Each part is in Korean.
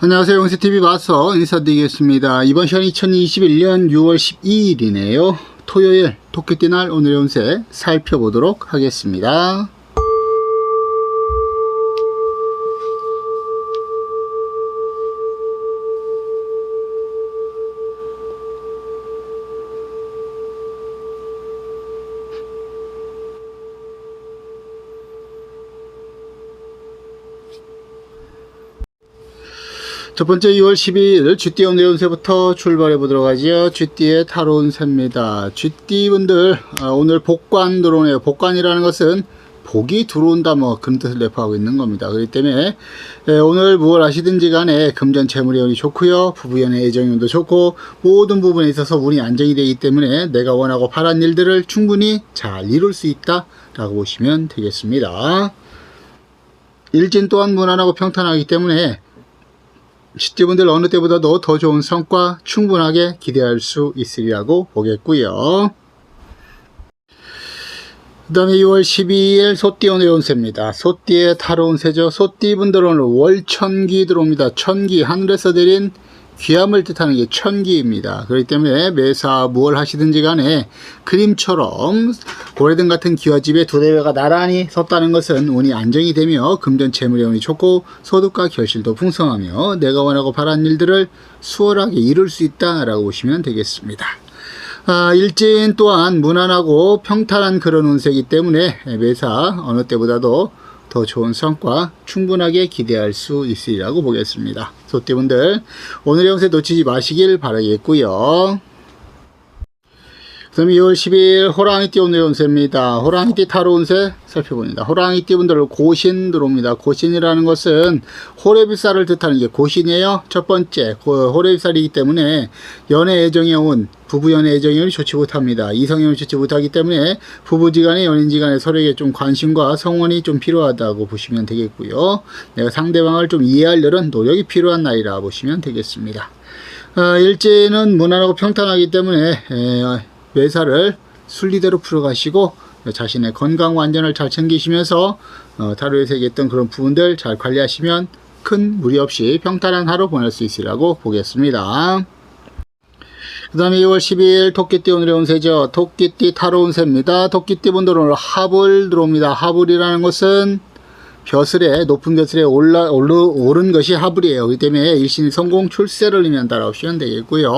안녕하세요. 용세TV 마서 인사드리겠습니다. 이번 시간 2021년 6월 12일이네요. 토요일 토끼띠 날 오늘의 운세 살펴보도록 하겠습니다. 첫 번째 6월 12일 쥐띠 오늘의 운세부터 출발해 보도록 하죠. 쥐띠의 타로 운세입니다. 쥐띠 분들 아, 오늘 복관 들어오네요. 복관이라는 것은 복이 들어온다 뭐 그런 뜻을 내포하고 있는 겁니다. 그렇기 때문에 에, 오늘 무엇 하시든지 간에 금전 재물의 운이 좋고요. 부부연의 애정의 운도 좋고 모든 부분에 있어서 운이 안정이 되기 때문에 내가 원하고 바란 일들을 충분히 잘 이룰 수 있다라고 보시면 되겠습니다. 일진 또한 무난하고 평탄하기 때문에 시티분들 어느 때보다도 더 좋은 성과 충분하게 기대할 수 있으리라고 보겠고요. 그 다음에 6월 12일 소띠 오늘 운세입니다. 소띠의 타로 운세죠. 소띠분들은 월천기 들어옵니다. 천기, 하늘에서 내린 귀함을 뜻하는 게 천기입니다. 그렇기 때문에 매사 무엇 하시든지 간에 그림처럼 고래등 같은 기와집에 두 대회가 나란히 섰다는 것은 운이 안정이 되며 금전 재물의 운이 좋고 소득과 결실도 풍성하며 내가 원하고 바란 일들을 수월하게 이룰 수 있다라고 보시면 되겠습니다. 아, 일진 또한 무난하고 평탄한 그런 운세이기 때문에 매사 어느 때보다도 더 좋은 성과 충분하게 기대할 수 있으리라고 보겠습니다. 소띠분들 오늘의 운세 놓치지 마시길 바라겠고요. 그다음에 2월 10일 호랑이띠 오늘의 운세입니다. 호랑이띠 타로 운세 살펴봅니다. 호랑이띠 분들 고신 들어옵니다. 고신이라는 것은 호래비살을 뜻하는 게 고신이에요. 첫 번째 고- 호래비살이기 때문에 연애 애정의 운, 부부 연애 애정의 운이 좋지 못합니다. 이성의 운이 좋지 못하기 때문에 부부지간에 연인지간에 서로에게 좀 관심과 성원이 좀 필요하다고 보시면 되겠고요. 내가 상대방을 좀 이해하려는 노력이 필요한 날이라 보시면 되겠습니다. 어, 일제는 무난하고 평탄하기 때문에 에, 매사를 순리대로 풀어가시고 자신의 건강과 안전을 잘 챙기시면서 어, 타로에서 얘기했던 그런 부분들 잘 관리하시면 큰 무리 없이 평탄한 하루 보낼 수 있으리라고 보겠습니다. 그 다음에 2월 12일 토끼띠 오늘의 운세죠. 토끼띠 타로 운세입니다. 토끼띠 분들은 오늘 하불 들어옵니다. 하불이라는 것은 벼슬에 높은 벼슬에 올라 오르, 오른 것이 하불이에요. 그렇기 때문에 일신이 성공 출세를 의미한다라고 보시면 되겠고요.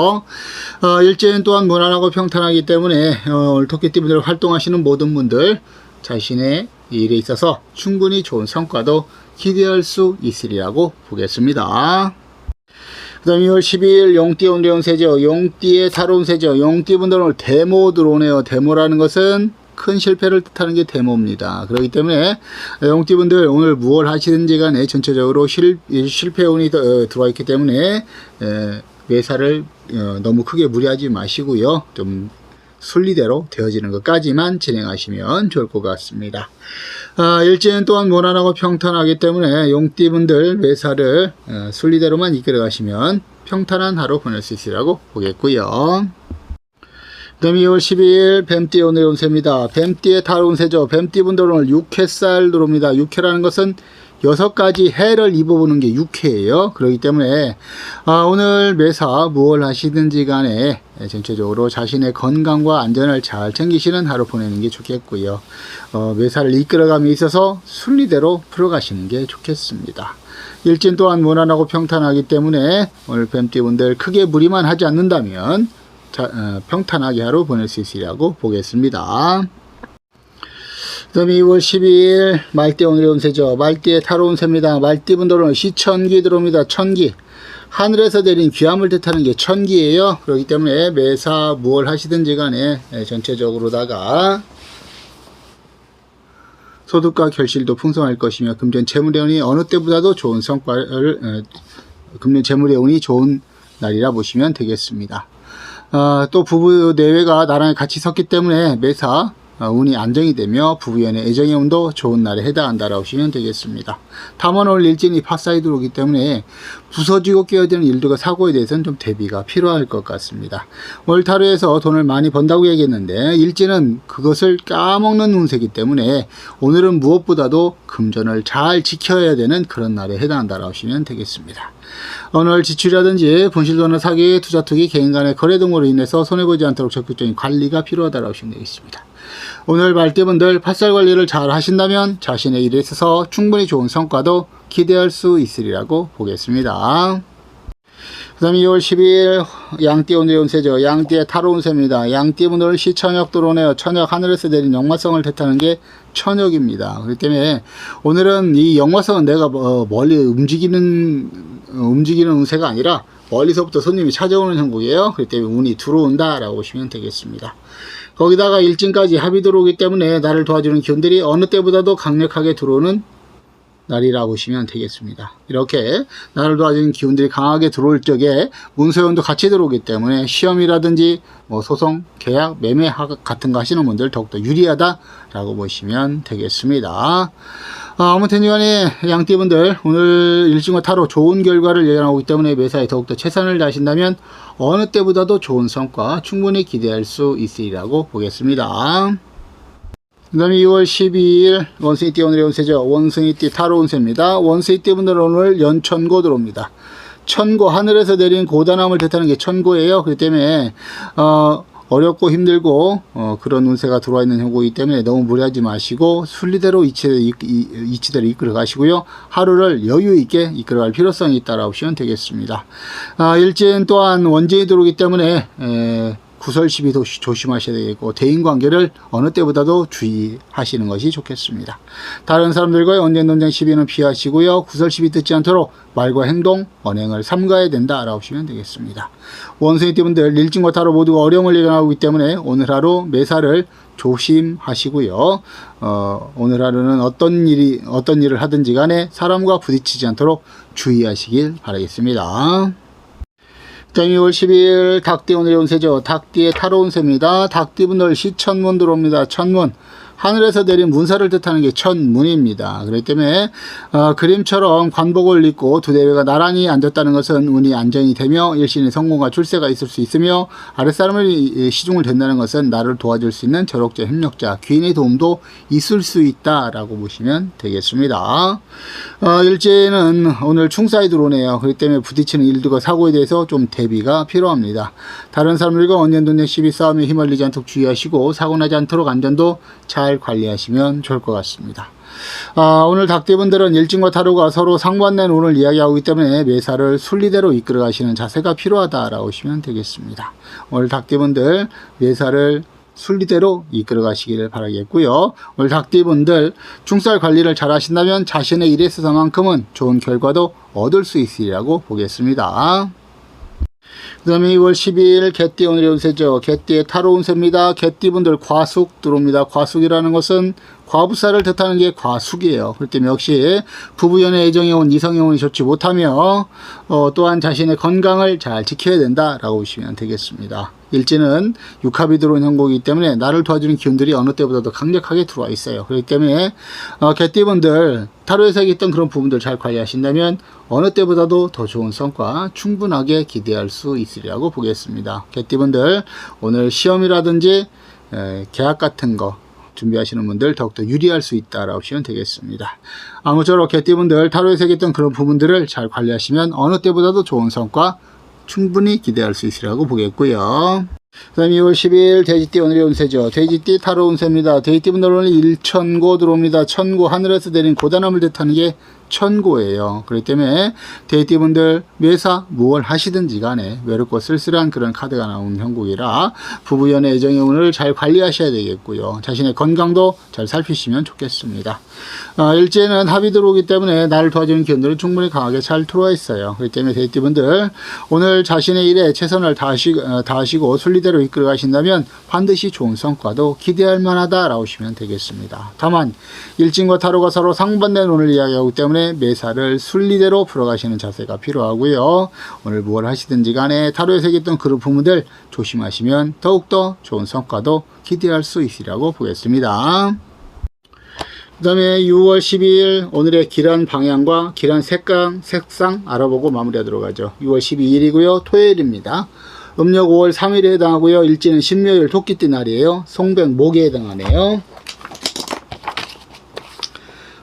어, 일제는 또한 무난하고 평탄하기 때문에 어, 오늘 토끼띠 분들 활동하시는 모든 분들 자신의 일에 있어서 충분히 좋은 성과도 기대할 수 있으리라고 보겠습니다. 그 다음에 2월 12일 용띠 오늘의 운세죠. 용띠의 타로 운 세죠. 용띠 분들은 데모 들어오네요. 데모라는 것은 큰 실패를 뜻하는 게 데모입니다. 그렇기 때문에 용띠 분들 오늘 무엇 하시든지 간에 전체적으로 실, 실패 운이 더, 어, 들어와 있기 때문에 에, 매사를 어, 너무 크게 무리하지 마시고요. 좀 순리대로 되어지는 것까지만 진행하시면 좋을 것 같습니다. 아, 일지는 또한 무난하고 평탄하기 때문에 용띠분들 매사를 어, 순리대로만 이끌어 가시면 평탄한 하루 보낼 수 있으리라고 보겠고요. 그 다음에 2월 12일 뱀띠 오늘 운세입니다. 뱀띠의 타로 운세죠. 뱀띠 분들은 오늘 6회살 들어옵니다. 6회라는 것은 여섯 가지 해를 입어보는 게 6회예요. 그렇기 때문에 아, 오늘 매사 무엇 하시든지 간에 전체적으로 자신의 건강과 안전을 잘 챙기시는 하루 보내는 게 좋겠고요. 어, 매사를 이끌어감에 있어서 순리대로 풀어가시는 게 좋겠습니다. 일진 또한 무난하고 평탄하기 때문에 오늘 뱀띠분들 크게 무리만 하지 않는다면 평탄하게 하루 보낼 수 있으리라고 보겠습니다. 그 다음에 2월 12일 말띠 오늘의 운세죠. 말띠의 타로 운세입니다. 말띠 분들은 시천기 들어옵니다. 천기. 하늘에서 내린 귀함을 뜻하는 게 천기예요. 그렇기 때문에 매사 무엇 하시든지 간에 예, 전체적으로다가 소득과 결실도 풍성할 것이며 금전 재물의 운이 어느 때보다도 좋은 성과를 어, 금전 재물의 운이 좋은 날이라 보시면 되겠습니다. 아, 또 부부 내외가 나랑 같이 섰기 때문에 매사 어, 운이 안정이 되며 부부연의 애정의 운도 좋은 날에 해당한다라고 보시면 되겠습니다. 다만 오늘 일진이 파사이드로 오기 때문에 부서지고 깨어지는 일들과 사고에 대해서는 좀 대비가 필요할 것 같습니다. 오늘 타로에서 돈을 많이 번다고 얘기했는데 일진은 그것을 까먹는 운세이기 때문에 오늘은 무엇보다도 금전을 잘 지켜야 되는 그런 날에 해당한다라고 보시면 되겠습니다. 오늘 지출이라든지 분실돈을 사기, 투자 투기, 개인 간의 거래 등으로 인해서 손해보지 않도록 적극적인 관리가 필요하다고 보시면 되겠습니다. 오늘 말띠분들 팥살 관리를 잘 하신다면 자신의 일에 있어서 충분히 좋은 성과도 기대할 수 있으리라고 보겠습니다. 그 다음에 2월 12일 양띠 오늘의 운세죠. 양띠의 타로 운세입니다. 양띠분들 시천역 들어오네요. 천역 하늘에서 내린 영마성을 뜻하는 게 천역입니다. 그렇기 때문에 오늘은 이 영마성은 내가 뭐 멀리 움직이는 어, 움직이는 운세가 아니라 멀리서부터 손님이 찾아오는 형국이에요. 그렇기 때문에 운이 들어온다라고 보시면 되겠습니다. 거기다가 일진까지 합이 들어오기 때문에 나를 도와주는 기운들이 어느 때보다도 강력하게 들어오는 날이라고 보시면 되겠습니다. 이렇게 나를 도와주는 기운들이 강하게 들어올 적에 문서연도 같이 들어오기 때문에 시험이라든지 뭐 소송, 계약, 매매 하- 같은 거 하시는 분들 더욱더 유리하다라고 보시면 되겠습니다. 어, 아무튼 간에 양띠분들 오늘 일진과 타로 좋은 결과를 예견하고 있기 때문에 매사에 더욱더 최선을 다하신다면 어느 때보다도 좋은 성과 충분히 기대할 수 있으리라고 보겠습니다. 그 다음에 2월 12일 원숭이띠 오늘의 운세죠. 원숭이띠 타로 운세입니다. 원숭이띠 분들 오늘 연천고 들어옵니다. 천고 하늘에서 내린 고단함을 뜻하는 게 천고예요. 그렇기 때문에 어, 어렵고 힘들고 어, 그런 운세가 들어와 있는 형국이기 때문에 너무 무리하지 마시고 순리대로 이치대로, 이끌어 가시고요. 하루를 여유 있게 이끌어 갈 필요성이 있다라고 보시면 되겠습니다. 아, 일진 또한 원진이 들어오기 때문에 에, 구설 시비 도 조심하셔야 되겠고 대인 관계를 어느 때보다도 주의하시는 것이 좋겠습니다. 다른 사람들과의 언쟁 논쟁 시비는 피하시고요. 구설 시비 듣지 않도록 말과 행동, 언행을 삼가야 된다라고 보시면 되겠습니다. 원숭이 띠분들 일진과 타로 모두 어려움을 예견하고 있기 때문에 오늘 하루 매사를 조심하시고요. 어, 오늘 하루는 어떤 일이 어떤 일을 하든지 간에 사람과 부딪히지 않도록 주의하시길 바라겠습니다. 자, 2월 12일 닭띠 오늘의 운세죠. 닭띠의 타로 운세입니다. 닭띠분들 시천문 들어옵니다. 천문. 하늘에서 내린 문사를 뜻하는 게 천문입니다. 그렇기 때문에 어, 그림처럼 관복을 입고 두 대회가 나란히 앉았다는 것은 운이 안정이 되며 일신의 성공과 출세가 있을 수 있으며 아랫사람이 시중을 된다는 것은 나를 도와줄 수 있는 저력자, 협력자, 귀인의 도움도 있을 수 있다라고 보시면 되겠습니다. 어, 일제는 오늘 충사에 들어오네요. 그렇기 때문에 부딪히는 일들과 사고에 대해서 좀 대비가 필요합니다. 다른 사람들과 언년돈의 시비 싸움에 휘말리지 않도록 주의하시고 사고 나지 않도록 안전도 잘 관리하시면 좋을 것 같습니다. 아, 오늘 닭대분들은 일진과 타로가 서로 상반된 운을 이야기하고 있기 때문에 매사를 순리대로 이끌어 가시는 자세가 필요하다라고 보시면 되겠습니다. 오늘 닭대분들 매사를 순리대로 이끌어 가시기를 바라겠고요. 오늘 닭띠분들 중살 관리를 잘 하신다면 자신의 일에 있어서만큼은 좋은 결과도 얻을 수 있으리라고 보겠습니다. 그 다음에 2월 12일 개띠 오늘의 운세죠. 개띠의 타로 운세입니다. 개띠분들 과숙 들어옵니다. 과숙이라는 것은 과부사를 뜻하는 게 과숙이에요. 그렇기 때문에 역시 부부연의 애정이 온 이성의 운이 좋지 못하며 어, 또한 자신의 건강을 잘 지켜야 된다라고 보시면 되겠습니다. 일지는 육합이 들어온 형국이기 때문에 나를 도와주는 기운들이 어느 때보다도 강력하게 들어와 있어요. 그렇기 때문에 어, 개띠분들 타로에서 있던 그런 부분들 잘 관리하신다면 어느 때보다도 더 좋은 성과 충분하게 기대할 수 있으리라고 보겠습니다. 개띠분들 오늘 시험이라든지 에, 계약 같은 거 준비하시는 분들 더욱더 유리할 수 있다라고 보시면 되겠습니다. 아무쪼록 개띠분들 타로에서 있던 그런 부분들을 잘 관리하시면 어느 때보다도 좋은 성과 충분히 기대할 수 있으리라고 보겠고요. 그 다음에 2월 10일 돼지띠 오늘의 운세죠. 돼지띠 타로 운세입니다. 돼지띠 분들 오늘 일천고 들어옵니다. 천고 하늘에서 내린 고단함을 뜻하는 게 천고예요. 그렇기 때문에 돼지띠 분들 매사 무얼 하시든지 간에 외롭고 쓸쓸한 그런 카드가 나온 형국이라 부부연의 애정의 운을 잘 관리하셔야 되겠고요. 자신의 건강도 잘 살피시면 좋겠습니다. 어, 일제는 합이 들어오기 때문에 나를 도와주는 기운들은 충분히 강하게 잘 들어와 있어요. 그렇기 때문에 돼지띠 분들 오늘 자신의 일에 최선을 다하시, 어, 다하시고 순리대로 이끌어 가신다면 반드시 좋은 성과도 기대할 만하다라고 보시면 되겠습니다. 다만 일진과 타로가 서로 상반된 운을 이야기하기 때문에 때문에 매사를 순리대로 풀어가시는 자세가 필요하고요. 오늘 무엇 하시든지 간에 타로에 새겼던 그런 부분들 조심하시면 더욱더 좋은 성과도 기대할 수 있으리라고 보겠습니다. 그 다음에 6월 12일 오늘의 기란 방향과 기란 색감, 색상 알아보고 마무리하도록 하죠. 6월 12일이고요. 토요일입니다. 음력 5월 3일에 해당하고요. 일지는 신묘일 토끼띠 날이에요. 송백 목에 해당하네요.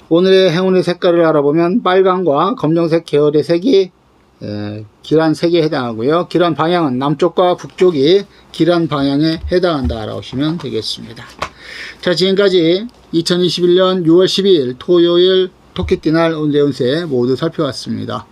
오늘의 행운의 색깔을 알아보면 빨강과 검정색 계열의 색이 에, 기란 색에 해당하고요. 기란 방향은 남쪽과 북쪽이 기란 방향에 해당한다 알아보시면 되겠습니다. 자, 지금까지 2021년 6월 12일 토요일 토끼띠 날 오늘의 운세 모두 살펴봤습니다.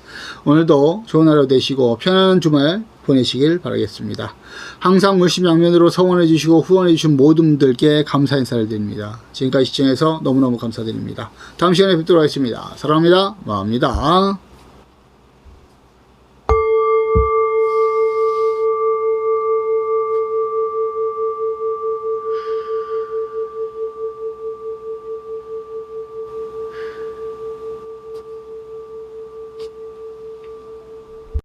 오늘도 좋은 하루 되시고 편안한 주말 보내시길 바라겠습니다. 항상 물심 양면으로 성원해 주시고 후원해 주신 모든 분들께 감사 인사를 드립니다. 지금까지 시청해서 너무너무 감사드립니다. 다음 시간에 뵙도록 하겠습니다. 사랑합니다. 마합니다.